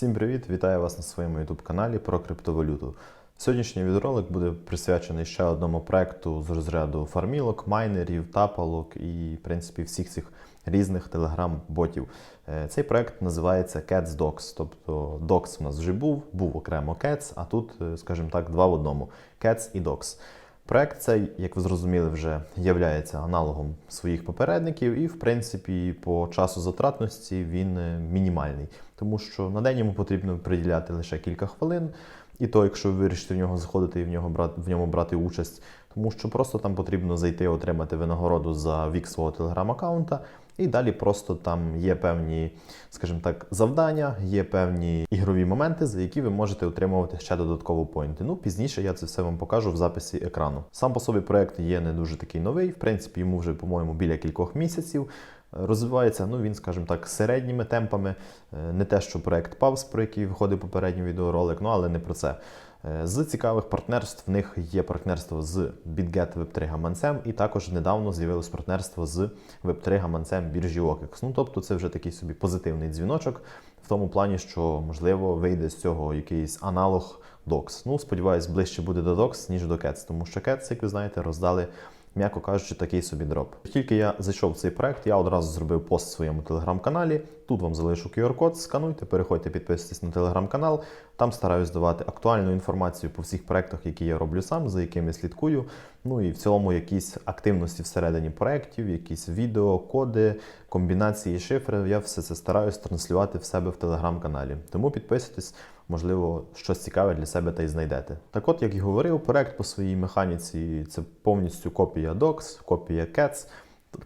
Всім привіт! Вітаю вас на своєму YouTube каналі про криптовалюту. Сьогоднішній відеоролик буде присвячений ще одному проекту з розряду фармілок, майнерів, тапалок і, в принципі, всіх цих різних телеграм-ботів. Е, Цей проект називається Cats Docs. Тобто Docs у нас вже був, був окремо Cats, а тут, е, скажімо так, два в одному: Cats і Docs. Проект цей, як ви зрозуміли, вже є аналогом своїх попередників, і, в принципі, по часу затратності він е, мінімальний, тому що на день йому потрібно приділяти лише кілька хвилин, і то, якщо ви вирішите в нього заходити і в нього брати в ньому брати участь, тому що просто там потрібно зайти, отримати винагороду за вік свого телеграм-аккаунта. І далі просто там є певні, скажімо так, завдання, є певні ігрові моменти, за які ви можете отримувати ще додатково поінти. Ну, пізніше я це все вам покажу в записі екрану. Сам по собі проект є не дуже такий новий. В принципі, йому вже, по-моєму, біля кількох місяців. Розвивається, ну він, скажімо так, середніми темпами. Е, Не те, що проект Pavs, про який виходив попередній відеоролик, ну але не про це. Е, З цікавих партнерств в них є партнерство з BitGet Web3 гаманцем, і також недавно з'явилось партнерство з Web3 гаманцем біржі OKEX. Ну тобто це вже такий собі позитивний дзвіночок в тому плані, що можливо вийде з цього якийсь аналог DOX. Ну, сподіваюсь, ближче буде до DOX, ніж до Cats, тому що Cats, як ви знаєте, роздали. М'яко кажучи, такий собі дроп. Тільки я зайшов в цей проект, я одразу зробив пост в своєму телеграм-каналі. Тут вам залишу QR-код, скануйте, переходьте, підписуйтесь на телеграм-канал. Там стараюсь давати актуальну інформацію по всіх проектах, які я роблю сам, за якими слідкую. Ну і в цілому якісь активності всередині проєктів, якісь відео, коди, комбінації шифри. Я все це стараюсь транслювати в себе в телеграм-каналі. Тому підписуйтесь, можливо, щось цікаве для себе та й знайдете. Так от, як і говорив, проект по своїй механіці це повністю копія Docs, копія Cats.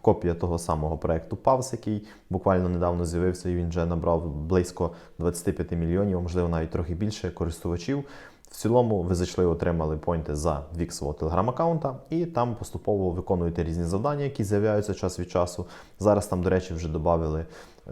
Копія того самого проекту Pavs, який буквально недавно з'явився, і він вже набрав близько 25 мільйонів, можливо, навіть трохи більше користувачів. В цілому ви зайшли, отримали поінти за вік свого телеграм-аккаунта, і там поступово виконуєте різні завдання, які з'являються час від часу. Зараз там, до речі, вже додали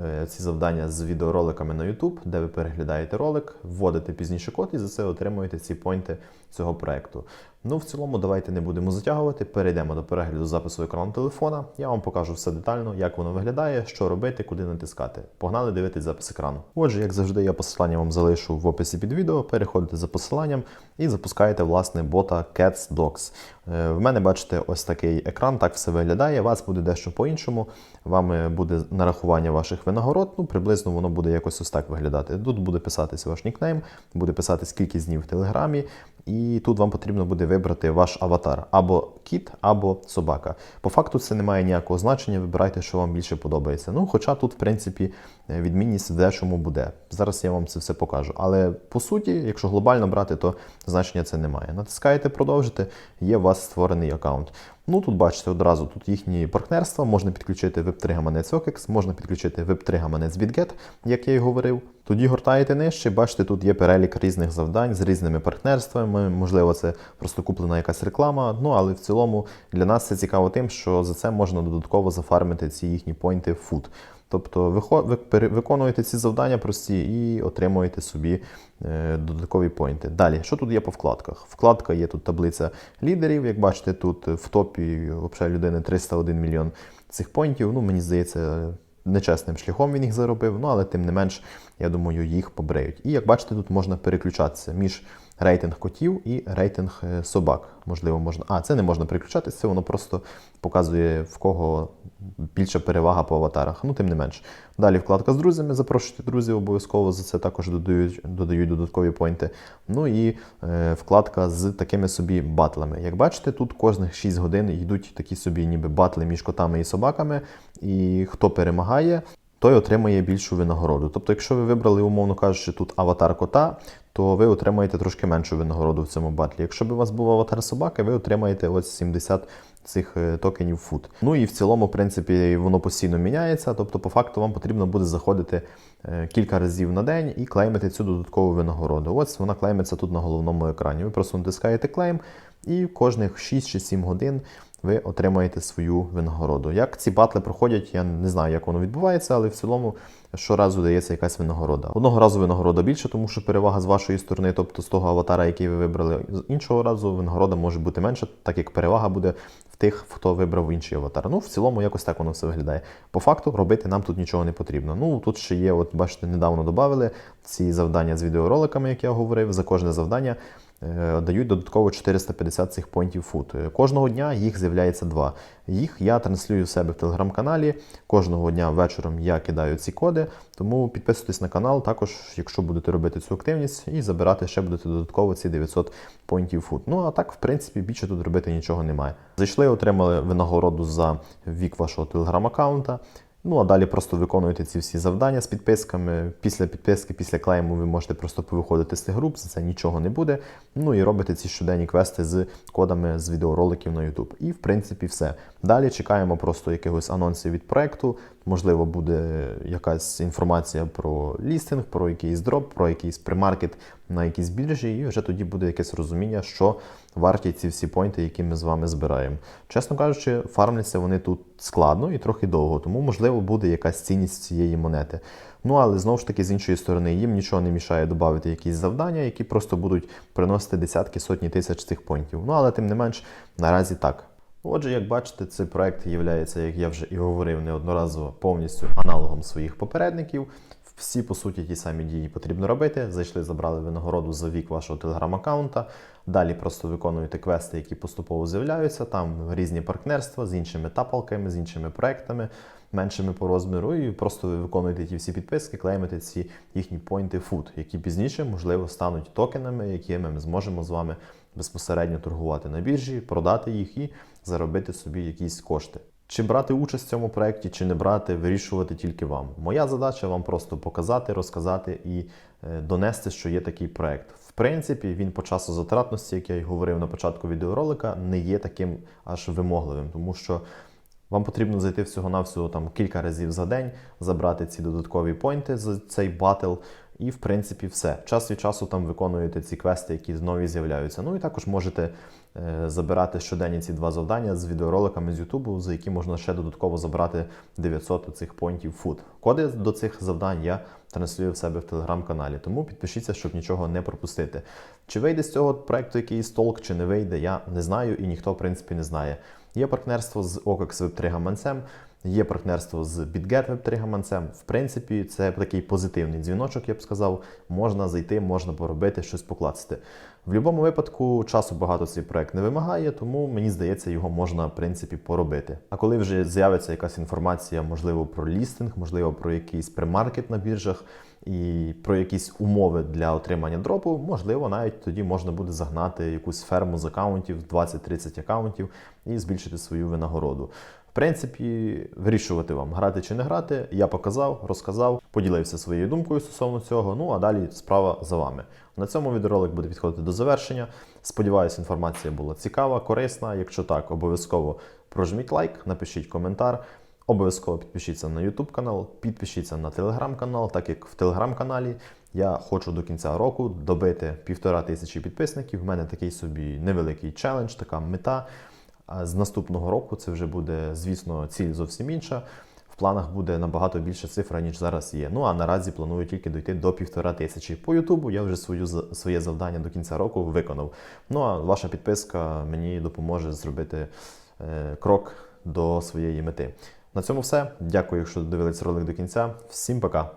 е, ці завдання з відеороликами на YouTube, де ви переглядаєте ролик, вводите пізніше код і за це отримуєте ці поінти цього проекту. Ну, в цілому, давайте не будемо затягувати. Перейдемо до перегляду запису екрану телефона. Я вам покажу все детально, як воно виглядає, що робити, куди натискати. Погнали дивитись запис екрану. Отже, як завжди, я посилання вам залишу в описі під відео. Переходите за посиланням і запускаєте власне бота Cats Docs. Е, В мене бачите ось такий екран, так все виглядає. Вас буде дещо по-іншому. Вами буде нарахування ваших винагород. Ну, приблизно воно буде якось ось так виглядати. Тут буде писатися ваш нікнейм, буде писатись кількість днів в телеграмі, і тут вам потрібно буде вибрати ваш аватар або кіт, або собака. По факту це не має ніякого значення. Вибирайте, що вам більше подобається. Ну, хоча тут, в принципі, відмінність в дечому буде. Зараз я вам це все покажу. Але по суті, якщо глобально брати, то значення це не має. Натискаєте продовжити, є у вас створений аккаунт. Ну тут бачите одразу тут їхні партнерства, можна підключити Web3 гаманець OKEX, можна підключити Web3 гаманець BitGet, як я і говорив. Тоді гортаєте нижче, бачите, тут є перелік різних завдань з різними партнерствами. Можливо, це просто куплена якась реклама. Ну але в цілому для нас це цікаво тим, що за це можна додатково зафармити ці їхні поінти в food. Тобто ви виконуєте ці завдання прості і отримуєте собі е, додаткові поінти. Далі, що тут є по вкладках? Вкладка є тут таблиця лідерів. Як бачите, тут в топі взагалі людини 301 мільйон цих поінтів. Ну, мені здається, нечесним шляхом він їх заробив, ну але тим не менш, я думаю, їх побреють. І як бачите, тут можна переключатися між рейтинг котів і рейтинг е, собак. Можливо, можна. А, це не можна переключатися, це воно просто показує в кого більша перевага по аватарах. Ну, тим не менш. Далі вкладка з друзями. Запрошуйте друзів, обов'язково за це також додають додають додаткові поінти. Ну і е, вкладка з такими собі батлами. Як бачите, тут кожних 6 годин йдуть такі собі, ніби батли між котами і собаками. І хто перемагає, той отримає більшу винагороду. Тобто, якщо ви вибрали, умовно кажучи, тут аватар кота, то ви отримаєте трошки меншу винагороду в цьому батлі. Якщо б у вас був аватар собаки, ви отримаєте ось 70 цих е, токенів фут. Ну і в цілому, в принципі, воно постійно міняється. Тобто, по факту, вам потрібно буде заходити е, кілька разів на день і клеймити цю додаткову винагороду. Ось вона клеймиться тут на головному екрані. Ви просто натискаєте клейм, і кожних 6 чи 7 годин ви отримаєте свою винагороду. Як ці батли проходять, я не знаю, як воно відбувається, але в цілому щоразу дається якась винагорода. Одного разу винагорода більше, тому що перевага з вашої сторони, тобто з того аватара, який ви вибрали, з іншого разу винагорода може бути менша, так як перевага буде в тих, хто вибрав інший аватар. Ну, в цілому, якось так воно все виглядає. По факту робити нам тут нічого не потрібно. Ну тут ще є, от бачите, недавно додали ці завдання з відеороликами, як я говорив. За кожне завдання дають додатково 450 цих поінтів фут. Е, Кожного дня їх з'являється два. Їх я транслюю в себе в телеграм-каналі. Кожного дня вечором я кидаю ці коди. Тому підписуйтесь на канал, також, якщо будете робити цю активність, і забирати ще будете додатково ці 900 поінтів фут. Ну а так, в принципі, більше тут робити нічого немає. Зайшли, отримали винагороду за вік вашого телеграм-аккаунта. Ну а далі просто виконуєте ці всі завдання з підписками. Після підписки, після клейму ви можете просто повиходити з цих груп, за це нічого не буде. Ну і робите ці щоденні квести з кодами з відеороликів на YouTube. І в принципі все. Далі чекаємо просто якихось анонсів від проекту. Можливо, буде якась інформація про лістинг, про якийсь дроп, про якийсь примаркет на якійсь біржі, і вже тоді буде якесь розуміння, що варті ці всі поінти, які ми з вами збираємо. Чесно кажучи, фармляться вони тут складно і трохи довго, тому можливо буде якась цінність цієї монети. Ну але знову ж таки, з іншої сторони, їм нічого не мішає додати якісь завдання, які просто будуть приносити десятки сотні тисяч цих поінтів. Ну але тим не менш, наразі так. Отже, як бачите, цей проект є, як я вже і говорив неодноразово, повністю аналогом своїх попередників. Всі, по суті, ті самі дії потрібно робити. Зайшли, забрали винагороду за вік вашого телеграм-аккаунта. Далі просто виконуєте квести, які поступово з'являються. Там різні партнерства з іншими тапалками, з іншими проектами, меншими по розміру. І просто ви виконуєте ті всі підписки, клеймите ці їхні поінти фут, які пізніше, можливо, стануть токенами, якими ми зможемо з вами безпосередньо торгувати на біржі, продати їх і заробити собі якісь кошти. Чи брати участь в цьому проєкті, чи не брати, вирішувати тільки вам. Моя задача вам просто показати, розказати і е, донести, що є такий проєкт. В принципі, він по часу затратності, як я й говорив на початку відеоролика, не є таким аж вимогливим, тому що вам потрібно зайти всього-навсього там кілька разів за день, забрати ці додаткові поінти за цей батл. І, в принципі, все. Час від часу там виконуєте ці квести, які знову з'являються. Ну і також можете е, забирати щоденні ці два завдання з відеороликами з Ютубу, за які можна ще додатково забрати 900 цих понтів фут. Коди до цих завдань я транслюю в себе в телеграм-каналі. Тому підпишіться, щоб нічого не пропустити. Чи вийде з цього проекту якийсь толк, чи не вийде, я не знаю і ніхто, в принципі, не знає. Є партнерство з OKX Web3 гаманцем. Є партнерство з BitGet Web3 гаманцем. В принципі, це такий позитивний дзвіночок, я б сказав. Можна зайти, можна поробити, щось покласти. В будь-якому випадку часу багато цей проект не вимагає, тому мені здається, його можна в принципі поробити. А коли вже з'явиться якась інформація, можливо, про лістинг, можливо, про якийсь премаркет на біржах і про якісь умови для отримання дропу, можливо, навіть тоді можна буде загнати якусь ферму з акаунтів, 20-30 акаунтів і збільшити свою винагороду. В принципі, вирішувати вам, грати чи не грати. Я показав, розказав, поділився своєю думкою стосовно цього. Ну а далі справа за вами. На цьому відеоролик буде підходити до завершення. Сподіваюсь, інформація була цікава, корисна. Якщо так, обов'язково прожміть лайк, напишіть коментар. Обов'язково підпишіться на YouTube канал, підпишіться на телеграм канал, так як в телеграм-каналі я хочу до кінця року добити півтора тисячі підписників. У мене такий собі невеликий челендж, така мета. З наступного року це вже буде, звісно, ціль зовсім інша. В планах буде набагато більша цифра, ніж зараз є. Ну а наразі планую тільки дойти до півтора тисячі. По Ютубу я вже свою своє завдання до кінця року виконав. Ну а ваша підписка мені допоможе зробити е, крок до своєї мети. На цьому все. Дякую, що дивились ролик до кінця. Всім пока!